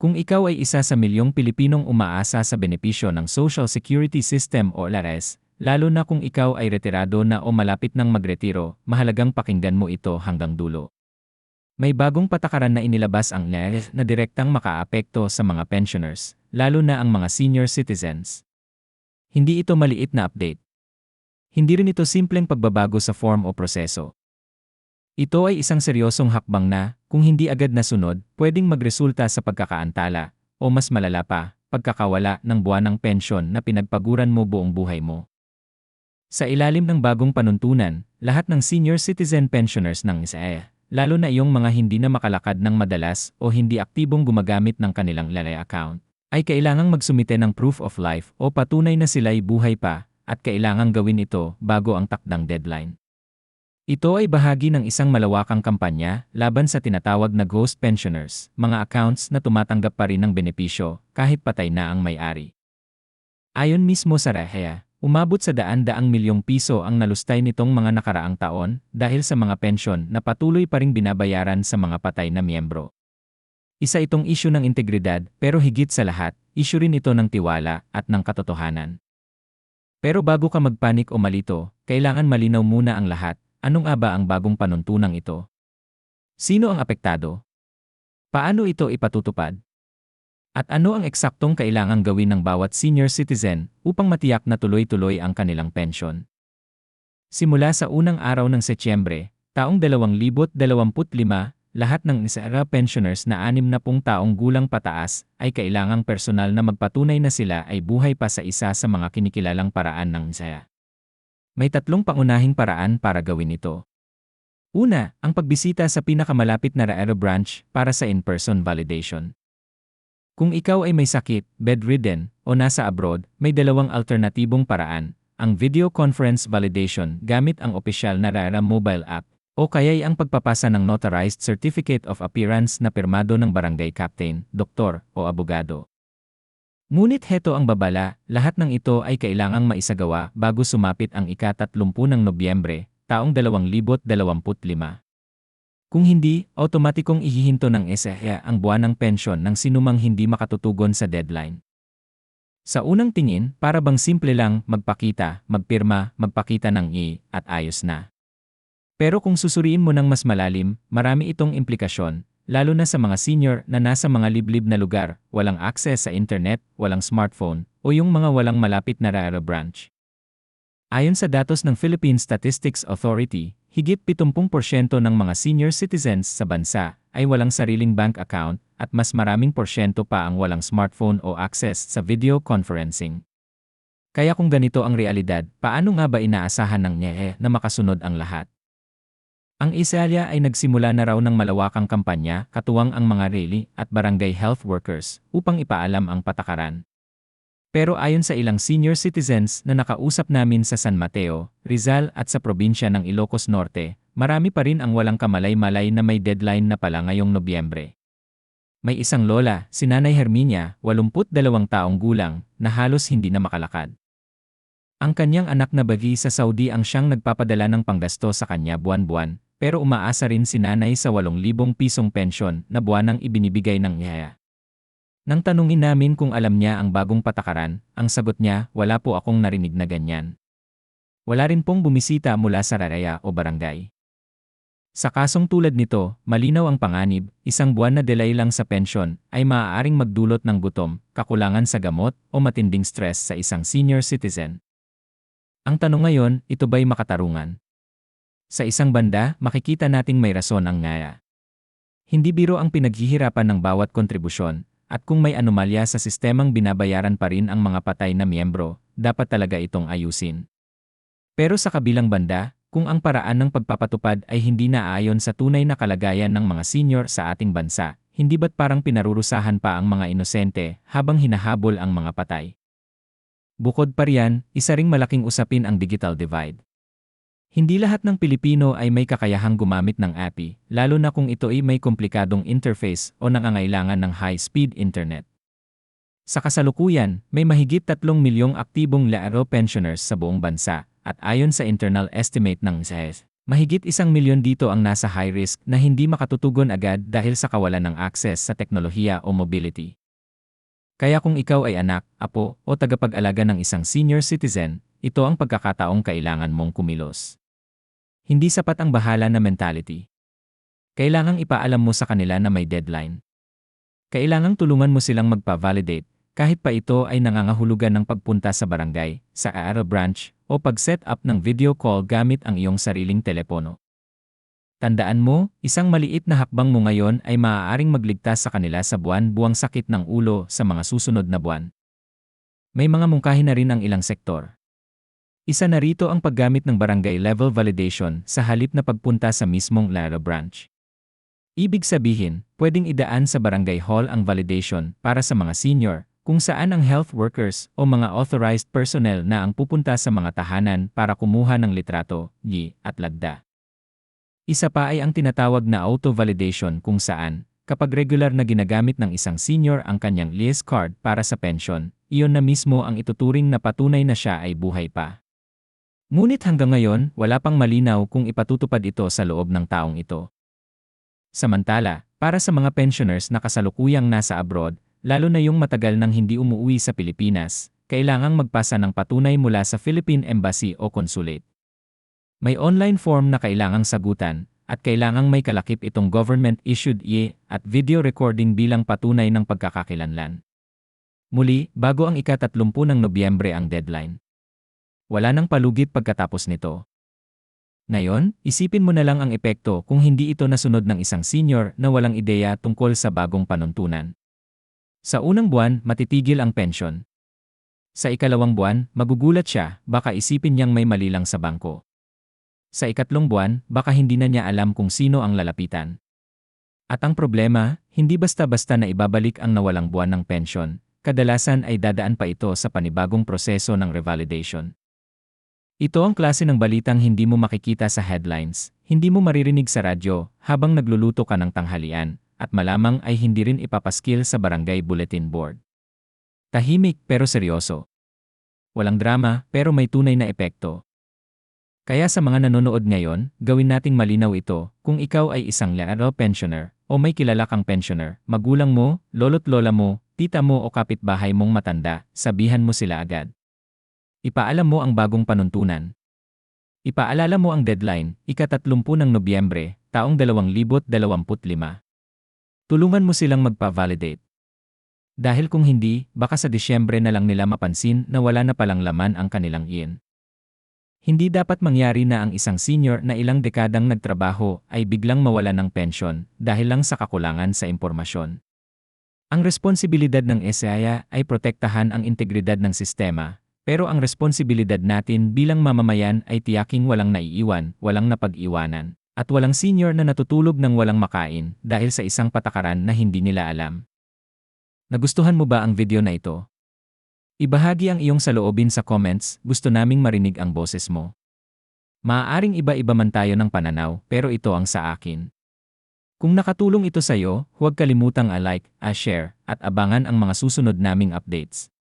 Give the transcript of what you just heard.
Kung ikaw ay isa sa milyong Pilipinong umaasa sa benepisyo ng Social Security System o LARES, lalo na kung ikaw ay retirado na o malapit ng magretiro, mahalagang pakinggan mo ito hanggang dulo. May bagong patakaran na inilabas ang LARES na direktang makaapekto sa mga pensioners, lalo na ang mga senior citizens. Hindi ito maliit na update. Hindi rin ito simpleng pagbabago sa form o proseso. Ito ay isang seryosong hakbang na, kung hindi agad nasunod, pwedeng magresulta sa pagkakaantala, o mas malala pa, pagkakawala ng buwanang pensyon na pinagpaguran mo buong buhay mo. Sa ilalim ng bagong panuntunan, lahat ng senior citizen pensioners ng ISAE lalo na iyong mga hindi na makalakad ng madalas o hindi aktibong gumagamit ng kanilang lalay account, ay kailangang magsumite ng proof of life o patunay na sila'y buhay pa at kailangang gawin ito bago ang takdang deadline. Ito ay bahagi ng isang malawakang kampanya laban sa tinatawag na ghost pensioners, mga accounts na tumatanggap pa rin ng benepisyo kahit patay na ang may-ari. Ayon mismo sa RAHEA, Umabot sa daan-daang milyong piso ang nalustay nitong mga nakaraang taon dahil sa mga pensyon na patuloy pa ring binabayaran sa mga patay na miyembro. Isa itong isyu ng integridad pero higit sa lahat, isyu rin ito ng tiwala at ng katotohanan. Pero bago ka magpanik o malito, kailangan malinaw muna ang lahat, anong aba ang bagong panuntunang ito? Sino ang apektado? Paano ito ipatutupad? At ano ang eksaktong kailangang gawin ng bawat senior citizen upang matiyak na tuloy-tuloy ang kanilang pensyon? Simula sa unang araw ng Setyembre, taong 2025, lahat ng ISARA pensioners na anim na pung taong gulang pataas ay kailangang personal na magpatunay na sila ay buhay pa sa isa sa mga kinikilalang paraan ng ISARA. May tatlong pangunahing paraan para gawin ito. Una, ang pagbisita sa pinakamalapit na RAERO branch para sa in-person validation. Kung ikaw ay may sakit, bedridden, o nasa abroad, may dalawang alternatibong paraan, ang video conference validation gamit ang opisyal na RARA mobile app, o kaya'y ang pagpapasa ng notarized certificate of appearance na pirmado ng barangay captain, doktor, o abogado. Ngunit heto ang babala, lahat ng ito ay kailangang maisagawa bago sumapit ang ika-30 ng Nobyembre, taong 2025. Kung hindi, automatikong ihihinto ng SEHA ang buwan ng pensyon ng sinumang hindi makatutugon sa deadline. Sa unang tingin, para bang simple lang magpakita, magpirma, magpakita ng I, at ayos na. Pero kung susuriin mo ng mas malalim, marami itong implikasyon, lalo na sa mga senior na nasa mga liblib na lugar, walang access sa internet, walang smartphone, o yung mga walang malapit na RARA branch. Ayon sa datos ng Philippine Statistics Authority, higit 70% ng mga senior citizens sa bansa ay walang sariling bank account at mas maraming porsyento pa ang walang smartphone o access sa video conferencing. Kaya kung ganito ang realidad, paano nga ba inaasahan ng NYEE na makasunod ang lahat? Ang Isalya ay nagsimula na raw ng malawakang kampanya katuwang ang mga rally at barangay health workers upang ipaalam ang patakaran. Pero ayon sa ilang senior citizens na nakausap namin sa San Mateo, Rizal at sa probinsya ng Ilocos Norte, marami pa rin ang walang kamalay-malay na may deadline na pala ngayong Nobyembre. May isang lola, si Nanay Herminia, 82 taong gulang, na halos hindi na makalakad. Ang kanyang anak na bagi sa Saudi ang siyang nagpapadala ng panggasto sa kanya buwan-buwan, pero umaasa rin si nanay sa 8,000 pisong pensyon na buwanang ibinibigay ng yaya. Nang tanungin namin kung alam niya ang bagong patakaran, ang sagot niya, wala po akong narinig na ganyan. Wala rin pong bumisita mula sa raraya o barangay. Sa kasong tulad nito, malinaw ang panganib, isang buwan na delay lang sa pensyon ay maaaring magdulot ng gutom, kakulangan sa gamot o matinding stress sa isang senior citizen. Ang tanong ngayon, ito ba'y makatarungan? Sa isang banda, makikita nating may rason ang ngaya. Hindi biro ang pinaghihirapan ng bawat kontribusyon, at kung may anomalya sa sistemang binabayaran pa rin ang mga patay na miyembro, dapat talaga itong ayusin. Pero sa kabilang banda, kung ang paraan ng pagpapatupad ay hindi naayon sa tunay na kalagayan ng mga senior sa ating bansa, hindi ba't parang pinarurusahan pa ang mga inosente habang hinahabol ang mga patay? Bukod pa riyan, isa ring malaking usapin ang digital divide. Hindi lahat ng Pilipino ay may kakayahang gumamit ng API, lalo na kung ito ay may komplikadong interface o nangangailangan ng high-speed internet. Sa kasalukuyan, may mahigit 3 milyong aktibong LARO pensioners sa buong bansa, at ayon sa internal estimate ng SES, Mahigit isang milyon dito ang nasa high risk na hindi makatutugon agad dahil sa kawalan ng access sa teknolohiya o mobility. Kaya kung ikaw ay anak, apo, o tagapag-alaga ng isang senior citizen, ito ang pagkakataong kailangan mong kumilos. Hindi sapat ang bahala na mentality. Kailangang ipaalam mo sa kanila na may deadline. Kailangang tulungan mo silang magpa-validate, kahit pa ito ay nangangahulugan ng pagpunta sa barangay, sa ARA branch, o pag-set up ng video call gamit ang iyong sariling telepono. Tandaan mo, isang maliit na hakbang mo ngayon ay maaaring magligtas sa kanila sa buwan-buwang sakit ng ulo sa mga susunod na buwan. May mga mungkahi na rin ang ilang sektor. Isa na rito ang paggamit ng barangay level validation sa halip na pagpunta sa mismong Lara branch. Ibig sabihin, pwedeng idaan sa barangay hall ang validation para sa mga senior, kung saan ang health workers o mga authorized personnel na ang pupunta sa mga tahanan para kumuha ng litrato, yi, at lagda. Isa pa ay ang tinatawag na auto-validation kung saan, kapag regular na ginagamit ng isang senior ang kanyang list card para sa pension, iyon na mismo ang ituturing na patunay na siya ay buhay pa. Ngunit hanggang ngayon, wala pang malinaw kung ipatutupad ito sa loob ng taong ito. Samantala, para sa mga pensioners na kasalukuyang nasa abroad, lalo na yung matagal nang hindi umuwi sa Pilipinas, kailangang magpasa ng patunay mula sa Philippine Embassy o Consulate. May online form na kailangang sagutan, at kailangang may kalakip itong government-issued IE at video recording bilang patunay ng pagkakakilanlan. Muli, bago ang ika-30 ng Nobyembre ang deadline. Wala nang palugit pagkatapos nito. Ngayon, isipin mo na lang ang epekto kung hindi ito nasunod ng isang senior na walang ideya tungkol sa bagong panuntunan. Sa unang buwan, matitigil ang pensyon. Sa ikalawang buwan, magugulat siya, baka isipin niyang may mali lang sa bangko. Sa ikatlong buwan, baka hindi na niya alam kung sino ang lalapitan. At ang problema, hindi basta-basta na ibabalik ang nawalang buwan ng pensyon, kadalasan ay dadaan pa ito sa panibagong proseso ng revalidation. Ito ang klase ng balitang hindi mo makikita sa headlines, hindi mo maririnig sa radyo habang nagluluto ka ng tanghalian, at malamang ay hindi rin ipapaskil sa barangay bulletin board. Tahimik pero seryoso. Walang drama pero may tunay na epekto. Kaya sa mga nanonood ngayon, gawin nating malinaw ito kung ikaw ay isang legal pensioner o may kilala kang pensioner, magulang mo, lolo't lola mo, tita mo o kapitbahay mong matanda, sabihan mo sila agad. Ipaalam mo ang bagong panuntunan. Ipaalala mo ang deadline, ika-30 ng Nobyembre, taong 2025. Tulungan mo silang magpa-validate. Dahil kung hindi, baka sa Disyembre na lang nila mapansin na wala na palang laman ang kanilang iyan. Hindi dapat mangyari na ang isang senior na ilang dekadang nagtrabaho ay biglang mawala ng pensyon dahil lang sa kakulangan sa impormasyon. Ang responsibilidad ng SIA ay protektahan ang integridad ng sistema, pero ang responsibilidad natin bilang mamamayan ay tiyaking walang naiiwan, walang napag-iwanan at walang senior na natutulog ng walang makain dahil sa isang patakaran na hindi nila alam. Nagustuhan mo ba ang video na ito? Ibahagi ang iyong saloobin sa comments, gusto naming marinig ang boses mo. Maaaring iba-iba man tayo ng pananaw, pero ito ang sa akin. Kung nakatulong ito sa iyo, huwag kalimutang a-like, a-share, at abangan ang mga susunod naming updates.